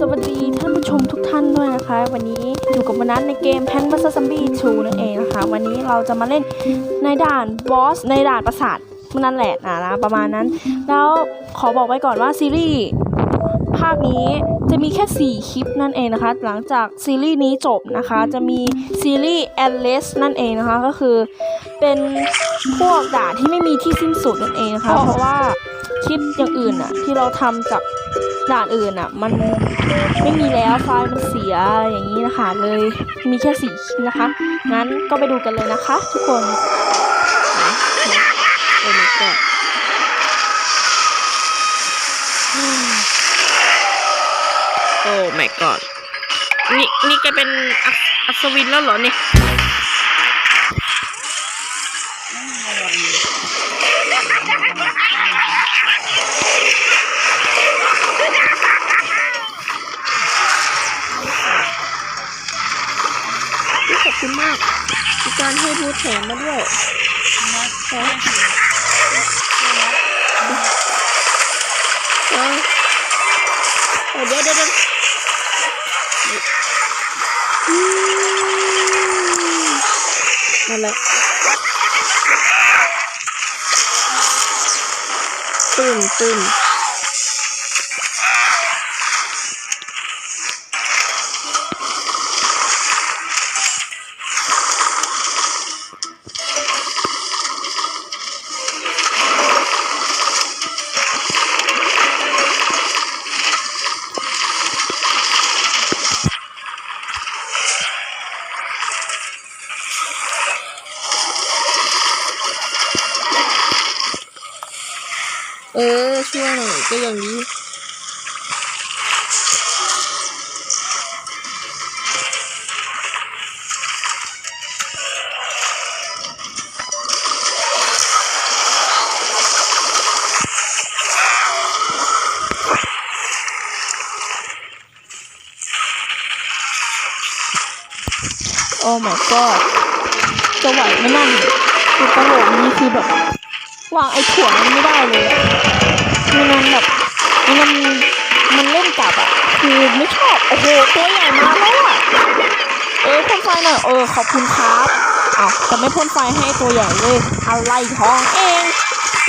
สวัสดีท่านผู้ชมทุกท่านด้วยนะคะ วันนี้อยู่กับวันนั้นในเกม p a n v s z Zombie 2นั่นเองนะคะ วันนี้เราจะมาเล่นในด่านบอสในด่านปราสาทนั่นแหละนะนะประมาณนั้น แล้วขอบอกไว้ก่อนว่าซีรีส์ภาคนี้จะมีแค่ 4 คลิปนั่นเองนะคะ หลังจากซีรีส์นี้จบนะคะ จะมีซีรีส์ a l i s นั่นเองนะคะ ก็คือเป็นพวกด่านที่ไม่มีที่สิ้นสุดนั่นเองนะคะ เพราะว่า คลิปอย่างอื่นอะที่เราทำจากด่านอื่นอะมันไม่มีแล้วไฟล์มันเสียอะไรอย่างนี้นะคะ เลยมีแค่สี่คลิปนะคะ งั้นก็ไปดูกันเลยนะคะ ทุกคนโอ้ my god โอ้ my god นี่นี่แกเป็นอัศอัศวินแล้วเหรอเนี่ย ขอบคุณมากมีการให้บูธแถมมาด้วยขอเอเออเดี๋ยวเดี๋ยวเดี๋ยวนั่นแหละ ตื่น เออ ช่วยหน่อยก็อย่างนี้โอ้ my god จะไหวไหมนั่นตัวตลกนี่คือแบบ วางไอ้ถ่วงมันไม่ได้เลย มันแบบมันมันเล่นกลับอะคือไม่ชอบโอ้โหตัวใหญ่มาแล้วอะเออพ่นไฟหน่อยเออขอบคุณครับอ้าวแต่ไม่พ่นไฟให้ตัวใหญ่เลยอะไรท้องเอง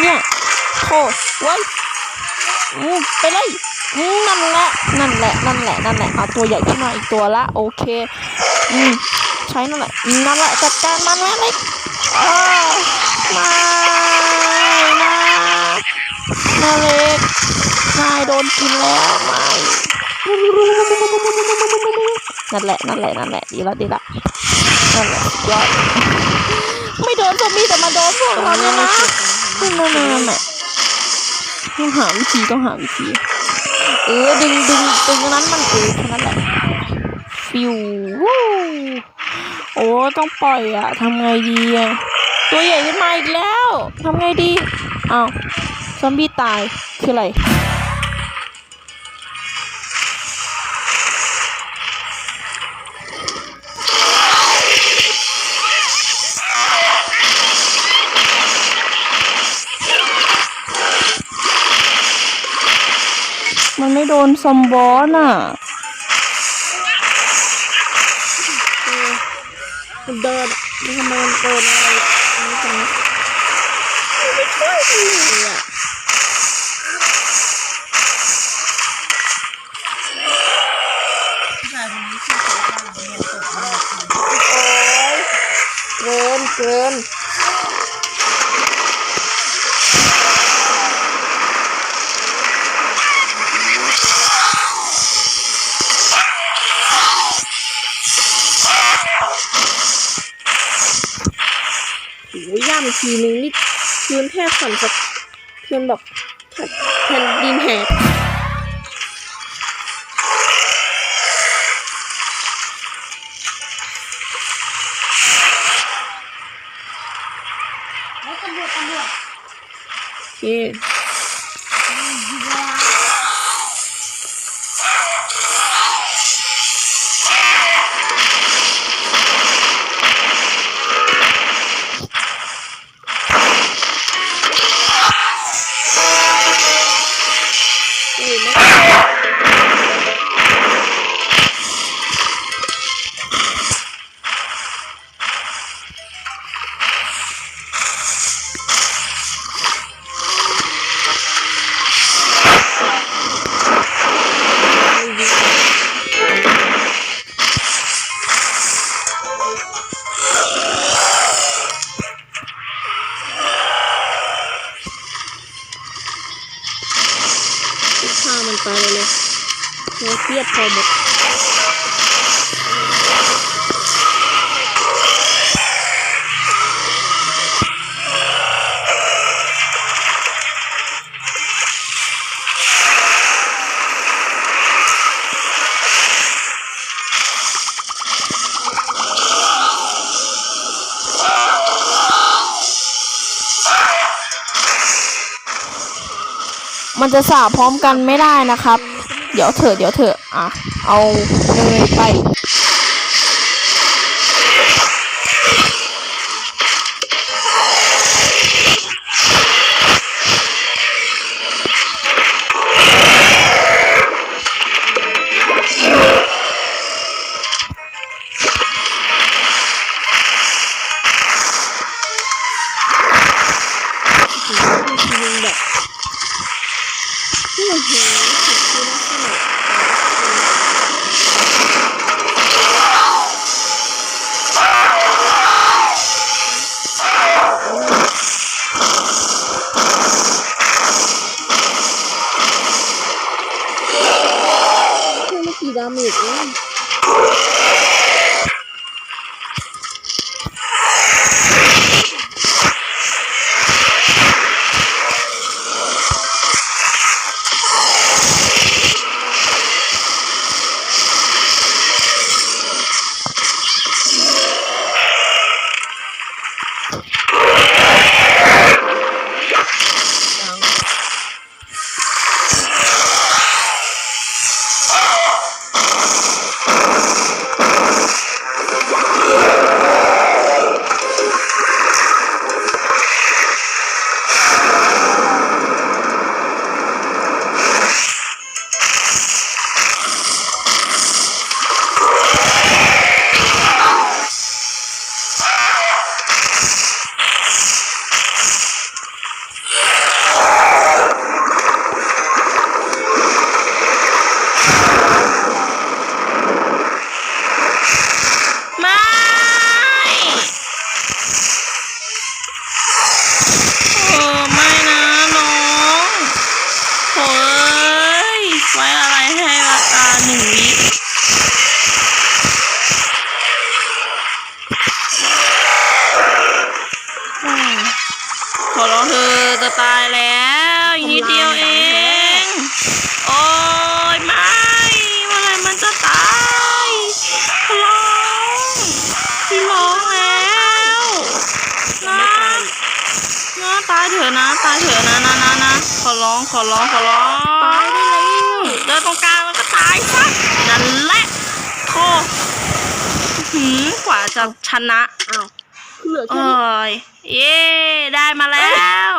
เนี่ยโธ่เว้ยอืมไปเลยอืมนั่นแหละนั่นแหละนั่นแหละนั่นแหละเอาตัวใหญ่ขึ้นมาอีกตัวละโอเคอืมใช้นั่นแหละนั่นแหละจัดการมันแล้วเลยออไม่นะ นาเล็กนายโดนกินแล้วไม่นั่นแหละนั่นแหละนั่นแหละดีละดีละนั่นแหละยอดไม่โดนซอมบี้แต่มาโดนพวกเราเนี่ยนะนั่นนั่นนั่นแหละต้องหาวิธีต้องหาวิธีเออดึงดึงดึงนนั้นมันเออแค่นั้นแหละฟิววู้โอ้ต้องปล่อยอะทำไงดีอะตัวใหญ่ขึ้นมาอีกแล้วทำไงดีอ้าว ซอมบี้ตาย คืออะไร มันไม่โดนซอมบอสอะ มันเดินมันทำไมมันเดินอะไรนี่จังไม่ช่วยเลยอะ เกินเกินโอ้ยย่ำทีนึงนี่พื้นแทบสั่นสะเทือนแบบแผ่นดินแหก โฆ่ามันไปเลยเลยเราเครียดพอหมด มันจะสาพร้อมกันไม่ได้นะครับ เดี๋ยวเถอะเดี๋ยวเถอะอะ เอาเนยไป แบบ อะนะตายเถอะนะนะนะนะขอร้องขอร้องขอร้องตายได้แล้วเดินตรงกลางแล้วก็ตายซะนั่นแหละโธ่หืมกว่าจะชนะอ้าวเหลือเอแค่นี้้ยเย้ได้มาแล้ว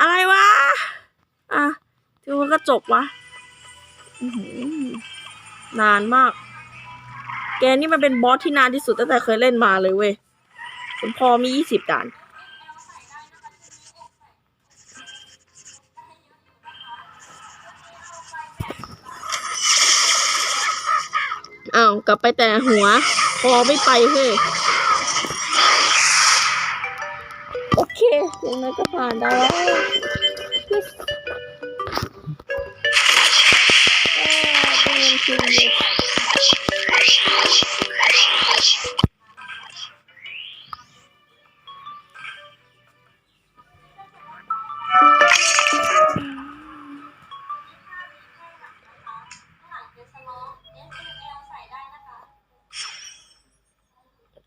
อะไรวะ อะทีว่าก็จบวะอื้อหือนานมาก แกนี่มันเป็นบอสที่นานที่สุดตั้งแต่เคยเล่นมาเลยเว้ยผมพอมียี่สิบด่าน กลับไปแต่หัว พอไม่ไปเฮ้ยโอเคยังไงก็ผ่านได้แล้วเอ่อเป็นทีมเดียว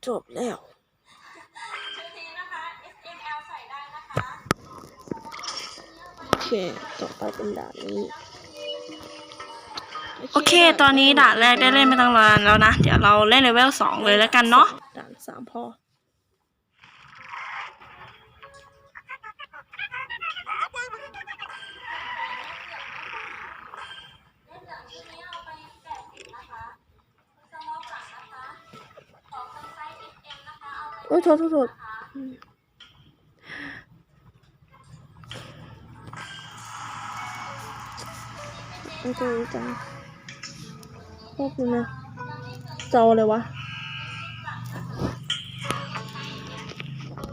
จบแล้วโอเค ต่อไปเป็นด่านนี้ โอเค ตอนนี้ด่านแรกได้เล่นไม่ต้องรานแล้วนะ เดี๋ยวเราเล่นเลเวลสองเลยแล้วกันเนาะ ด่านสามพอ โอ้ยโทษโทษโทษอืมโอ้ยโทษจังพวกนี้นะเจ้าอะไรวะ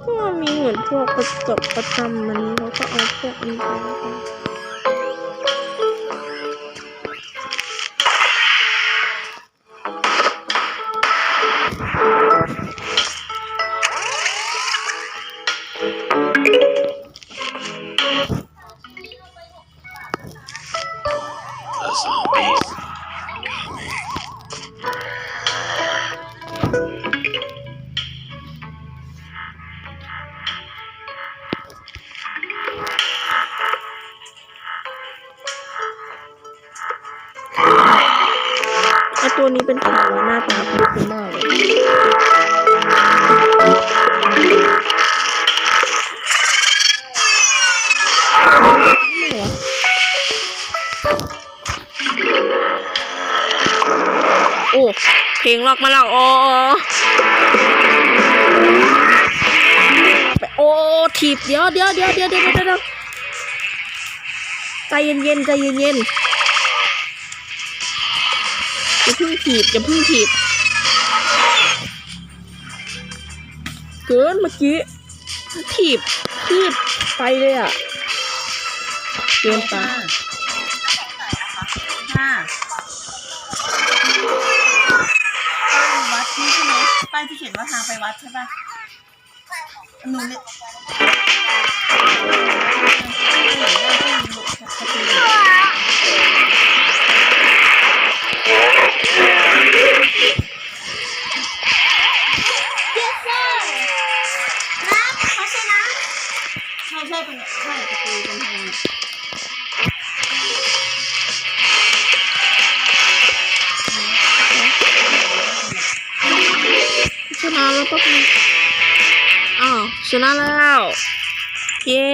ก็มีเหมือนพวกประจบประจำมันเราก็เอาพวกนี้ไปแล้วกัน ตัวนี้เป็นใครวะหน้าตาคุ้นมากเลยโอ้เพลงล็อกมาแล้วโอ้โอ้ถีบเดี๋ยวเดี๋ยวเดี๋ยวเดี๋ยวเดี๋ยวเดียวเดียวใจเย็นเย็นๆใจเย็นเย็น ๆอย่าเพิ่งถีบอย่าเพิ่งถีบเกินเมื่อกี้ถีบถีบไปเลยอะเกินไปค่ะป้าวัดนี่ใช่ไหมป้ายที่เขียนว่าทางไปวัดใช่ปะหนูเนี่ย แล้วปะอ้าวชนะแล้วเย้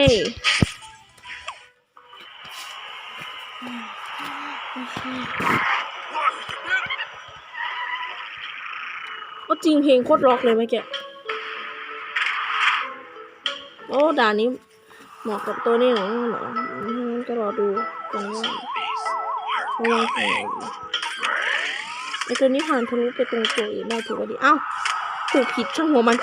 ก็จริงเพลงโคตรร็อกเลยเมื่อกี้โอ้ด่านนี้เหมาะกับตัวนี้หรอเหรออืมก็รอดูกันว่าระวังแผลไอตัวนี้ผ่านทะลุไปตรงตัวอื่นได้ถือว่าดี เอ้า ถูกผิดช่างหัวมัน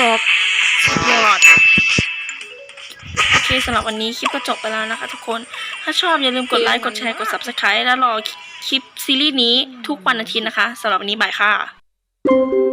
บอกสุดยอดโอเคสำหรับวันนี้คลิปก็จบไปแล้วนะคะทุกคน ถ้าชอบอย่าลืมกดไลค์กดแชร์กด subscribe แล้วรอคลิปซีรีส์นี้ทุกวันอาทิตย์นะคะสำหรับวันนี้บายค่ะ